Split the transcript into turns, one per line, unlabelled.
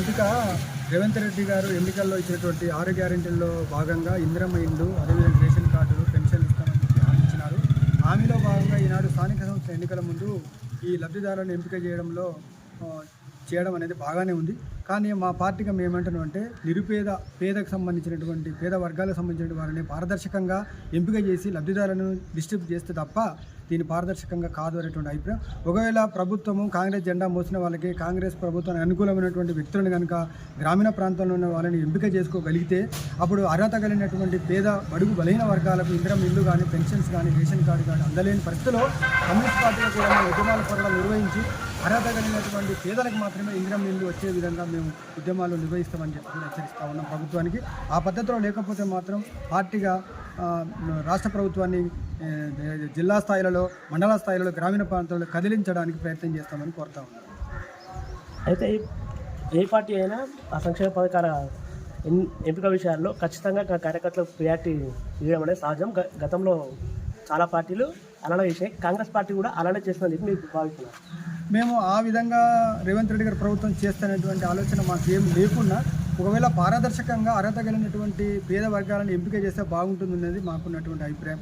రేవంత్ రెడ్డి గారు ఎన్నికల్లో ఇచ్చినటువంటి ఆరు గ్యారెంటీల్లో భాగంగా ఇందిరమ్మ ఇండ్లు అదేవిధంగా రేషన్ కార్డులు పెన్షన్ ఇస్తామని హామీ ఇచ్చినారు. హామీలో భాగంగా ఈనాడు స్థానిక సంస్థల ఎన్నికల ముందు ఈ లబ్ధిదారులను ఎంపిక చేయడంలో చేయడం అనేది బాగానే ఉంది. కానీ మా పార్టీగా మేము అంటే నిరుపేద పేదకు సంబంధించినటువంటి పేద వర్గాలకు సంబంధించిన వారిని పారదర్శకంగా ఎంపిక చేసి లబ్ధిదారులను డిస్ట్రిబ్యూట్ చేస్తే తప్ప దీని పారదర్శకంగా కాదు అనేటువంటి అభిప్రాయం. ఒకవేళ ప్రభుత్వము కాంగ్రెస్ జెండా మోసిన వాళ్ళకి కాంగ్రెస్ ప్రభుత్వానికి అనుకూలమైనటువంటి వ్యక్తులను కనుక గ్రామీణ ప్రాంతంలో ఉన్న వాళ్ళని ఎంపిక చేసుకోగలిగితే అప్పుడు అర్హత కలిగినటువంటి పేద బడుగు బలహీన వర్గాలకు ఇంద్రం ఇల్లు కానీ పెన్షన్స్ కానీ రేషన్ కార్డు కానీ అందలేని పరిస్థితిలో కమ్యూనిస్ట్ పార్టీలు కూడా ఉద్యమాల పోరాటాలు నిర్వహించి అర్హత కలిగినటువంటి పేదలకు మాత్రమే ఇంద్రం ఇల్లు వచ్చే విధంగా మేము ఉద్యమాలు నిర్వహిస్తామని చెప్పి హెచ్చరిస్తా ఉన్నాం ప్రభుత్వానికి. ఆ పద్ధతిలో లేకపోతే మాత్రం పార్టీగా రాష్ట్ర ప్రభుత్వాన్ని జిల్లా స్థాయిలలో మండల స్థాయిలలో గ్రామీణ ప్రాంతాల్లో కదిలించడానికి ప్రయత్నం చేస్తామని కోరుతా ఉన్నాం.
అయితే ఏ పార్టీ అయినా ఆ సంక్షేమ పథకాల ఎంపిక విషయాల్లో ఖచ్చితంగా కార్యకర్తలకు ప్రియారిటీ ఇవ్వడం అనేది సహజం. గ- గతంలో చాలా పార్టీలు అలానే చేసాయి కాంగ్రెస్ పార్టీ కూడా అలానే చేస్తుందని చెప్పి మీరు భావిస్తున్నారు?
మేము ఆ విధంగా రేవంత్ రెడ్డి గారి ప్రభుత్వం చేస్తున్నటువంటి ఆలోచన మాకు ఏం లేకున్నా ఒకవేళ పారదర్శకంగా అర్హత కలిగినటువంటి పేద వర్గాలను ఎంపిక చేస్తే బాగుంటుంది అనేది మాకున్నటువంటి అభిప్రాయం.